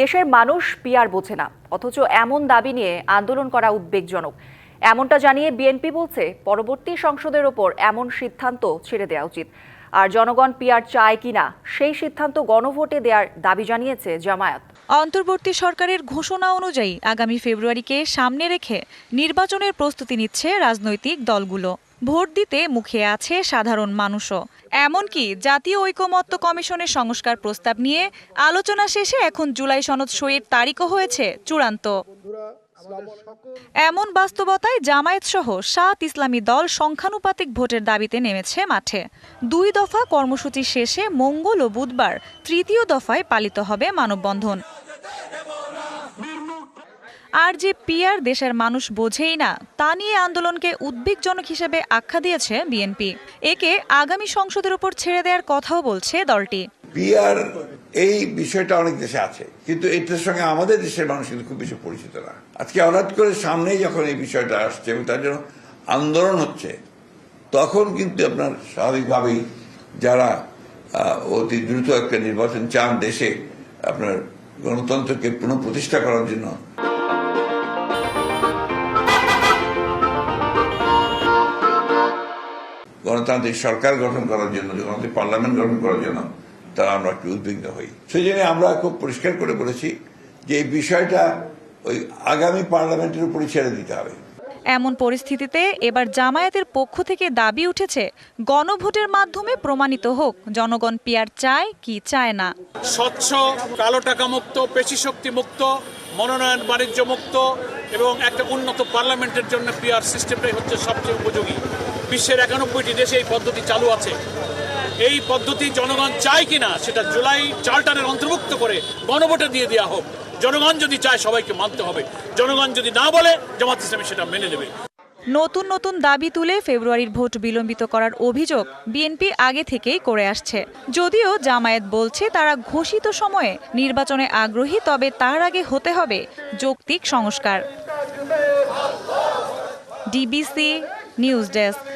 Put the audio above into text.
দেশের মানুষ পিয়ার বোঝে না, অথচ এমন দাবি নিয়ে আন্দোলন করা উদ্বেগজনক। এমনটা জানিয়ে বিএনপি বলছে, পরবর্তী সংসদের ওপর এমন সিদ্ধান্ত ছেড়ে দেওয়া উচিত। আর জনগণ পিয়ার চায় কিনা সেই সিদ্ধান্ত গণভোটে দেওয়ার দাবি জানিয়েছে জামায়াত। অন্তর্বর্তী সরকারের ঘোষণা অনুযায়ী আগামী ফেব্রুয়ারিকে সামনে রেখে নির্বাচনের প্রস্তুতি নিচ্ছে রাজনৈতিক দলগুলো। ভোট দিতে মুখে আছে সাধারণ মানুষও। এমনকি জাতীয় ঐকমত্য কমিশনের সংস্কার প্রস্তাব নিয়ে আলোচনা শেষে এখন জুলাই সনদ সইয়ের তারিখও হয়েছে চূড়ান্ত। এমন বাস্তবতায় জামায়াত সহ সাত ইসলামী দল সংখ্যানুপাতিক ভোটের দাবিতে নেমেছে মাঠে। দুই দফা কর্মসূচি শেষে মঙ্গল ও বুধবার তৃতীয় দফায় পালিত হবে মানববন্ধন। আর যে পিয়ার দেশের মানুষ বোঝেই না, তা নিয়ে আন্দোলনকে উদ্বেগজনক হিসেবে আখ্যা দিয়েছে বিএনপি। একে আগামী সংসদের উপর ছেড়ে দেওয়ার কথাও বলছে দলটি। পিয়ার এই বিষয়টা অনেক দেশে আছে, কিন্তু এটার সঙ্গে আমাদের দেশের মানুষ কিন্তু খুব বেশি পরিচিত না। আজকে হঠাৎ করে সামনেই যখন এই বিষয়টা আসছে এবং তার জন্য আন্দোলন হচ্ছে, তখন কিন্তু আপনার স্বাভাবিকভাবেই যারা অতি দ্রুত একটা নির্বাচন চান দেশে, আপনার গণতন্ত্রকে পুনঃপ্রতিষ্ঠা করার জন্য গণতান্ত্রিক সরকার গঠন করার জন্য গণতান্ত্রিক পার্লামেন্ট গঠন করার জন্য তারা আমরা একটু উদ্বিগ্ন হই। সেই জন্য আমরা খুব পরিষ্কার করে বলেছি যে এই বিষয়টা ওই আগামী পার্লামেন্টের উপরই ছেড়ে দিতে হবে। এমন পরিস্থিতিতে এবার জামায়াতের পক্ষ থেকে দাবি উঠেছে গণভোটের মাধ্যমে প্রমাণিত হোক জনগণ পিয়ার চায় কি চায় না। স্বচ্ছ কালো টাকা মুক্ত পেশি শক্তি মুক্ত মনোনয়ন বাণিজ্য মুক্ত এবং একটা উন্নত পার্লামেন্টের জন্য পিআর সিস্টেমটাই হচ্ছে সবচেয়ে উপযোগী। বিশ্বের একানব্বইটি দেশে এই পদ্ধতি চালু আছে। এই পদ্ধতি জনগণ চায় কিনা, সেটা জুলাই চার্টারের অন্তর্ভুক্ত করে গণভোটে দিয়ে দেওয়া হোক। জনগণ যদি চায়, সবাইকে মানতে হবে। জনগণ যদি না বলে, জামাত ইসলামী সেটা মেনে নেবে। নতুন নতুন দাবি তুলে ফেব্রুয়ারির ভোট বিলম্বিত করার অভিযোগ বিএনপি আগে থেকেই করে আসছে। যদিও জামায়াত বলছে তারা ঘোষিত সময়ে নির্বাচনে আগ্রহী, তবে তার আগে হতে হবে যৌক্তিক সংস্কার। DBC news desk.